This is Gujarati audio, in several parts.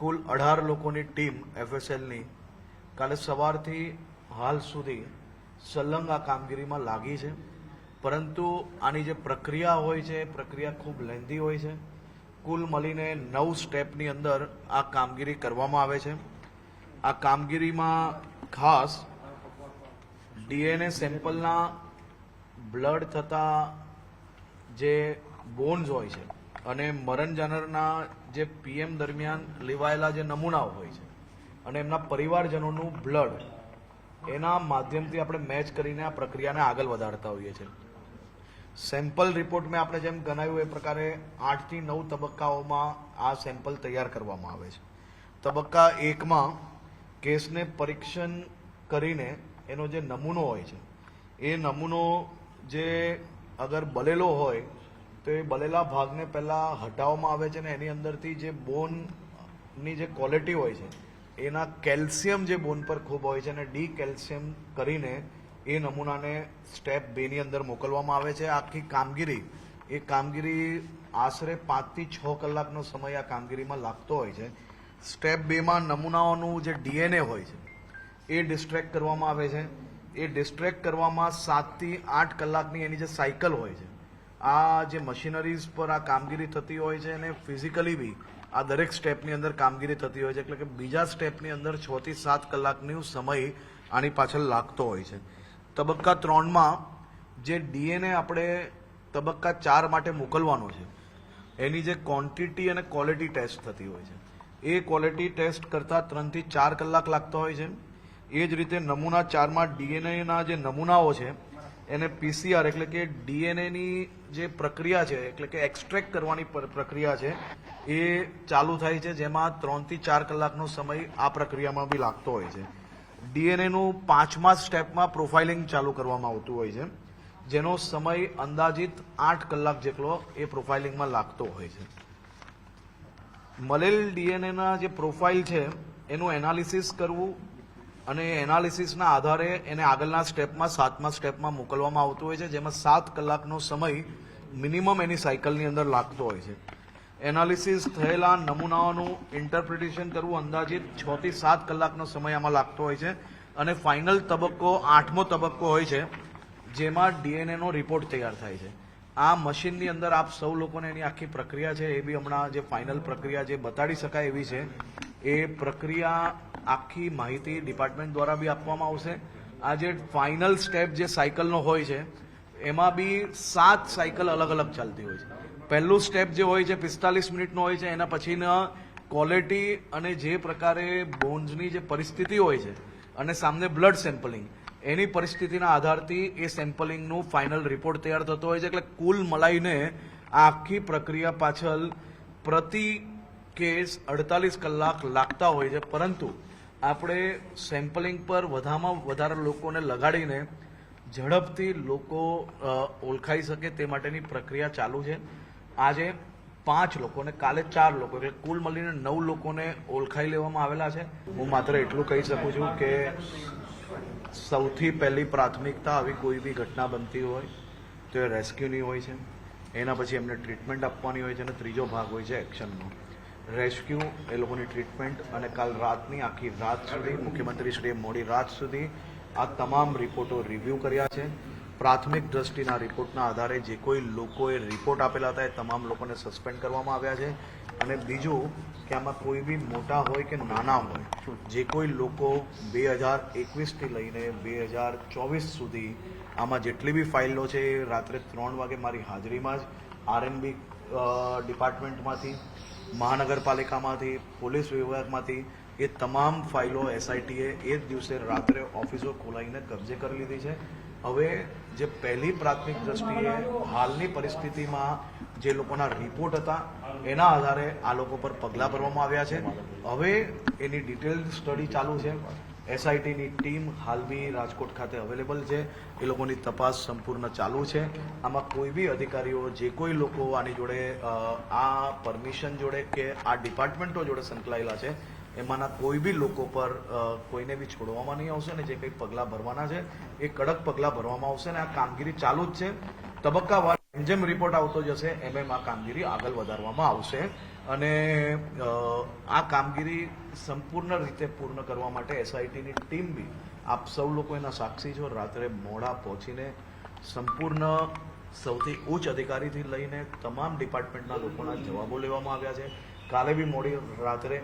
કુલ અઢાર લોકોની ટીમ એફએસએલની કાલે સવારથી હાલ સુધી સલંગ આ કામગીરીમાં લાગી છે. પરંતુ આની જે પ્રક્રિયા હોય છે, પ્રક્રિયા ખૂબ લેન્ધી હોય છે. કુલ મળીને નવ સ્ટેપની અંદર આ કામગીરી કરવામાં આવે છે. આ કામગીરીમાં ખાસ ડીએનએ સેમ્પલના બ્લડ થતા જે બોન્સ હોય છે અને મરણ જાનરના જે પીએમ દરમિયાન લેવાયેલા જે નમૂનાઓ હોય છે અને એમના પરિવારજનોનું બ્લડ, એના માધ્યમથી આપણે મેચ કરીને આ પ્રક્રિયાને આગળ વધારતા હોઈએ છીએ. સેમ્પલ રિપોર્ટમાં આપણે જેમ ગણાવ્યું, એ પ્રકારે આઠથી નવ તબક્કાઓમાં આ સેમ્પલ તૈયાર કરવામાં આવે છે. તબક્કા એકમાં કેસને પરીક્ષણ કરીને એનો જે નમૂનો હોય છે, એ નમૂનો જે અગર બલેલો હોય તો એ બલેલા ભાગને પહેલાં હટાવવામાં આવે છે ને એની અંદરથી જે બોનની જે ક્વોલિટી હોય છે, એના કેલ્શિયમ જે બોન પર ખૂબ હોય છે અને ડી કેલ્શિયમ કરીને એ નમૂનાને સ્ટેપ બેની અંદર મોકલવામાં આવે છે. આખી કામગીરી, એ કામગીરી આશરે પાંચથી છ કલાકનો સમય આ કામગીરીમાં લાગતો હોય છે. સ્ટેપ બેમાં નમૂનાઓનું જે ડીએનએ હોય છે, એ ડિસ્ટ્રેક્ટ કરવામાં આવે છે. એ ડિસ્ટ્રેક્ટ કરવામાં સાતથી આઠ કલાકની એની જે સાયકલ હોય છે આ જે મશીનરીઝ પર આ કામગીરી થતી હોય છે અને ફિઝિકલી બી, આ દરેક સ્ટેપની અંદર કામગીરી થતી હોય છે. એટલે કે બીજા સ્ટેપની અંદર છ થી સાત કલાકનો સમય આની પાછળ લાગતો હોય છે. તબક્કા ત્રણમાં જે ડીએનએ આપણે તબક્કા ચાર માટે મોકલવાનો છે, એની જે ક્વોન્ટિટી અને ક્વોલિટી ટેસ્ટ થતી હોય છે. એ ક્વોલિટી ટેસ્ટ કરતાં ત્રણથી ચાર કલાક લાગતા હોય છે. એ જ રીતે નમૂના ચારમાં ડીએનએના જે નમૂનાઓ છે એને પીસીઆર એટલે કે ડીએનએની જે પ્રક્રિયા છે, એટલે કે એક્સટ્રેક્ટ કરવાની પ્રક્રિયા છે, એ ચાલુ થાય છે, જેમાં ત્રણથી ચાર કલાકનો સમય આ પ્રક્રિયામાં બી લાગતો હોય છે. ડીએનએનું પાંચમા સ્ટેપમાં પ્રોફાઇલિંગ ચાલુ કરવામાં આવતું હોય છે, જેનો સમય અંદાજિત આઠ કલાક જેટલો એ પ્રોફાઇલિંગમાં લાગતો હોય છે. મળેલ ડીએનએના જે પ્રોફાઇલ છે, એનું એનાલિસિસ કરવું અને એનાલિસિસના આધારે એને આગળના સ્ટેપમાં, સાતમા સ્ટેપમાં મોકલવામાં આવતું હોય છે, જેમાં સાત કલાકનો સમય મિનિમમ એની સાયકલની અંદર લાગતો હોય છે. એનાલિસિસ થયેલા નમૂનાઓનું ઇન્ટરપ્રિટેશન કરવું અંદાજિત છ થી સાત કલાકનો સમય આમાં લાગતો હોય છે. અને ફાઇનલ તબક્કો, આઠમો તબક્કો હોય છે, જેમાં ડીએનએનો રિપોર્ટ તૈયાર થાય છે. આ મશીનની અંદર આપ સૌ લોકોને એની આખી પ્રક્રિયા છે, એ બી હમણાં જે ફાઇનલ પ્રક્રિયા જે બતાડી શકાય એવી છે. એ પ્રક્રિયા આખી માહિતી ડિપાર્ટમેન્ટ દ્વારા બી આપવામાં આવશે. આ જે ફાઇનલ સ્ટેપ જે સાયકલનો હોય છે, એમાં બી સાત સાયકલ અલગ અલગ ચાલતી હોય છે. પહેલું સ્ટેપ જે હોય છે, પિસ્તાલીસ મિનિટનો હોય છે, એના પછીના ક્વોલિટી અને જે પ્રકારે બોન્સની જે પરિસ્થિતિ હોય છે અને સામને બ્લડ સેમ્પલિંગ એની પરિસ્થિતિના આધારથી એ સેમ્પલિંગનું ફાઇનલ રિપોર્ટ તૈયાર થતો હોય છે. એટલે કુલ મલાઈને આખી પ્રક્રિયા પાછળ પ્રતિ કેસ અડતાલીસ કલાક લાગતા હોય છે, પરંતુ આપણે સેમ્પલિંગ પર વધારેમાં વધારે લોકોને લગાડીને ઝડપથી લોકો ઓળખાઈ શકે તે માટેની પ્રક્રિયા ચાલુ છે. આજે પાંચ લોકોને, કાલે ચાર લોકો, એટલે કુલ મળીને નવ લોકોને ઓળખાઈ લેવામાં આવેલા છે. હું માત્ર એટલું કહી શકું છું કે સૌથી પહેલી પ્રાથમિકતા આવી કોઈ બી ઘટના બનતી હોય તો એ રેસ્ક્યુની હોય છે. એના પછી એમને ટ્રીટમેન્ટ આપવાની હોય છે અને ત્રીજો ભાગ હોય છે એક્શનનો રેસ્ક્યુ, એ લોકોની ટ્રીટમેન્ટ અને કાલ રાતની આખી રાત સુધી મુખ્યમંત્રીશ્રીએ મોડી રાત સુધી આ તમામ રિપોર્ટો રિવ્યૂ કર્યા છે. પ્રાથમિક દ્રષ્ટિના રિપોર્ટના આધારે જે કોઈ લોકોએ રિપોર્ટ આપેલા હતા એ તમામ લોકોને સસ્પેન્ડ કરવામાં આવ્યા છે. અને બીજું કે આમાં કોઈ બી મોટા હોય કે નાના હોય, જે કોઈ લોકો બે હજાર એકવીસથી લઈને બે હજાર ચોવીસ સુધી આમાં જેટલી બી ફાઇલો છે એ રાત્રે ત્રણ વાગે મારી હાજરીમાં જ આરએનબી ડિપાર્ટમેન્ટમાંથી મહાનગરપાલિકામાંથી, પોલીસ વિભાગમાંથી એ તમામ ફાઇલો એસઆઈટીએ એ જ દિવસે રાત્રે ઓફિસો ખોલાવીને કબજે કરી લીધી છે. હવે જે પહેલી પ્રાથમિક દ્રષ્ટિએ હાલની પરિસ્થિતિમાં જે લોકોના રિપોર્ટ હતા, એના આધારે આ લોકો પર પગલાં ભરવામાં આવ્યા છે. હવે એની ડિટેલ સ્ટડી ચાલુ છે. એસઆઈટીની ટીમ હાલની રાજકોટ ખાતે અવેલેબલ છે. એ લોકોની તપાસ સંપૂર્ણ ચાલુ છે. આમાં કોઈ બી અધિકારીઓ, જે કોઈ લોકો આની જોડે આ પરમિશન જોડે કે આ ડિપાર્ટમેન્ટો જોડે સંકળાયેલા છે, એમાંના કોઈ બી લોકો પર કોઈને બી છોડવામાં નહીં આવશે ને જે કંઈ પગલાં ભરવાના છે, એ કડક પગલાં ભરવામાં આવશે ને આ કામગીરી ચાલુ જ છે. તબક્કાવાર જેમ રિપોર્ટ આવતો જશે, એમ એમ આ કામગીરી આગળ વધારવામાં આવશે. અને આ કામગીરી સંપૂર્ણ રીતે પૂર્ણ કરવા માટે એસઆઈટીની ટીમ બી, આપ સૌ લોકો એના સાક્ષી છો, રાત્રે મોડા પહોંચીને સંપૂર્ણ સૌથી ઉચ્ચ અધિકારીથી લઈને તમામ ડિપાર્ટમેન્ટના લોકોના જવાબો લેવામાં આવ્યા છે. કાલે બી મોડી રાત્રે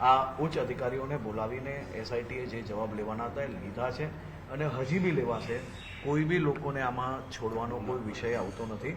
આ ઉચ્ચ અધિકારીઓને બોલાવીને એસઆઈટીએ જે જવાબ લેવાના હતા એ લીધા છે. અને હજી બી લેવાશે. કોઈ બી લોકોને આમાં છોડવાનો કોઈ વિષય આવતો નથી.